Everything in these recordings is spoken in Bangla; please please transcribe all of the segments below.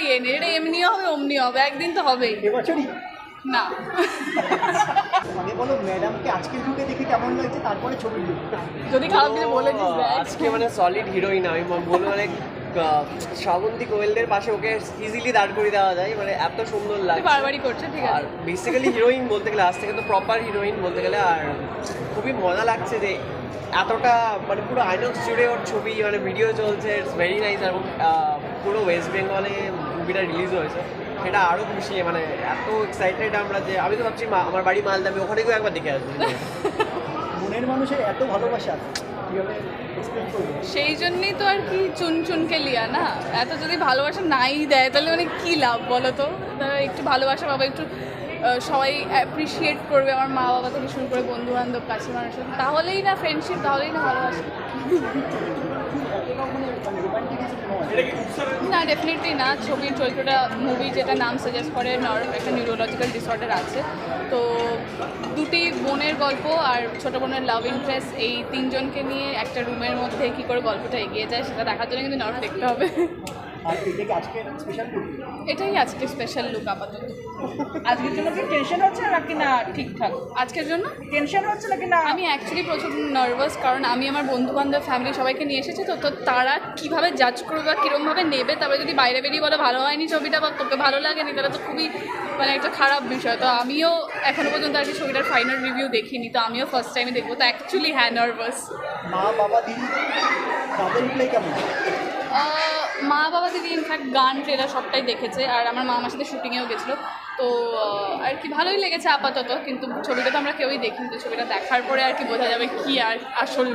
ইয়ে নেই এটা এমনিও হবে অমনিও হবে একদিন তো হবেই। এবছরই? না। আগে বলো ম্যাডামকে আজকের যুগে দেখে কেমন লাগছে তারপরে ছবির যদি খারাপ কিছু বলে দিস আজকে মানে সলিড হিরোইন আমি বলব মানে শ্রাবন্তী কোয়েলদের পাশে ওকে ইজিলি দাঁড় করে দেওয়া যায় মানে এত সুন্দর লাগছে। বারবারই করছে ঠিক আর বেসিক্যালি হিরোইন বলতে গেলে আজ থেকে তো প্রপার হিরোইন বলতে গেলে আর খুবই মজা লাগছে যে এতটা মানে পুরো আইনক্স জুড়ে ওর ছবি মানে ভিডিও চলছে ইটস ভেরি নাইস আহ, পুরো ওয়েস্ট বেঙ্গলে মুভিটা রিলিজ হয়েছে। সেটা আরও খুশি মানে এত এক্সাইটেড আমরা যে আমি তো ভাবছি আমার বাড়ি মালদা আমি ওখানে গিয়ে একবার দেখে আসব। মনের মানুষের এত ভালোবাসা সেই জন্যই তো আর কি চুন চুনকে লিয়া না? এত যদি ভালোবাসা নাই দেয় তাহলে মানে কি লাভ বলো তো? একটু ভালোবাসা পাবো একটু সবাই অ্যাপ্রিসিয়েট করবে আমার মা বাবা থেকে শুরু করে বন্ধু বান্ধব কাছে মানুষ তাহলেই না ফ্রেন্ডশিপ তাহলেই না ভালোবাসা। না ডেফিনেটলি না। ছবির চরিত্রটা মুভি যেটা নাম সাজেস্ট করে একটা নিউরোলজিক্যাল ডিসঅর্ডার আছে। তো দুটি বোনের গল্প আর ছোট বোনের লাভ ইন্টারেস্ট এই তিনজনকে নিয়ে একটা রুমের মধ্যে কী করে গল্পটা এগিয়ে যায়, সেটা দেখার জন্য কিন্তু নর দেখতে হবে। আর এটাকে আজকে স্পেশাল করব? এটাই আজকে স্পেশাল লুক আপাতত আজকের জন্য কি টেনশন হচ্ছে নাকি না ঠিকঠাক? আজকের জন্য? টেনশন হচ্ছে নাকি না? আমি অ্যাকচুয়ালি প্রচুর নার্ভাস কারণ আমি আমার বন্ধু বান্ধব ফ্যামিলি সবাইকে নিয়ে এসেছি তো তো তারা কীভাবে জাজ করবে বা কীরমভাবে নেবে তারপরে যদি বাইরে বেরিয়ে বলে ভালো হয়নি ছবিটা বা তোকে ভালো লাগেনি তাহলে তো খুবই মানে একটা খারাপ বিষয়। তো আমিও এখনও পর্যন্ত আর কি ছবিটার ফাইনাল রিভিউ দেখিনি তো আমিও ফার্স্ট টাইমে দেখব। তো অ্যাকচুয়ালি হ্যাঁ নার্ভাস মা বাবা দিদি তাদের রিপ্লাই কেমন? মা বাবা দিদি ইনফ্যাক্ট গান ট্রেলার সবটাই দেখেছে আর আমার মা আমার সাথে শুটিংয়েও গেছিল। তো আর কি ভালোই লেগেছে আপাতত কিন্তু ছবিটা তো আমরা কেউই দেখিনি তো ছবিটা দেখার পরে আর কি বোঝা যাবে কি আর আসল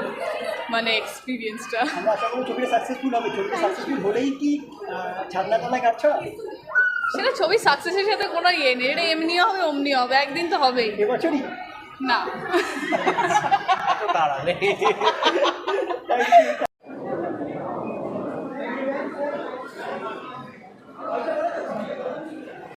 মানে এক্সপিরিয়েন্সটা আমরা আশা করব ছবিটা সাকসেসফুল হবে। ছবিটা সাকসেসফুল হলেই কি ছাদনা তলায় কাটছ সেটা ছবি সাকসেসের সাথে কোনো ইয়ে নেই। এটা এমনিও হবে অমনি হবে একদিন তো হবেই। এবছরই? না।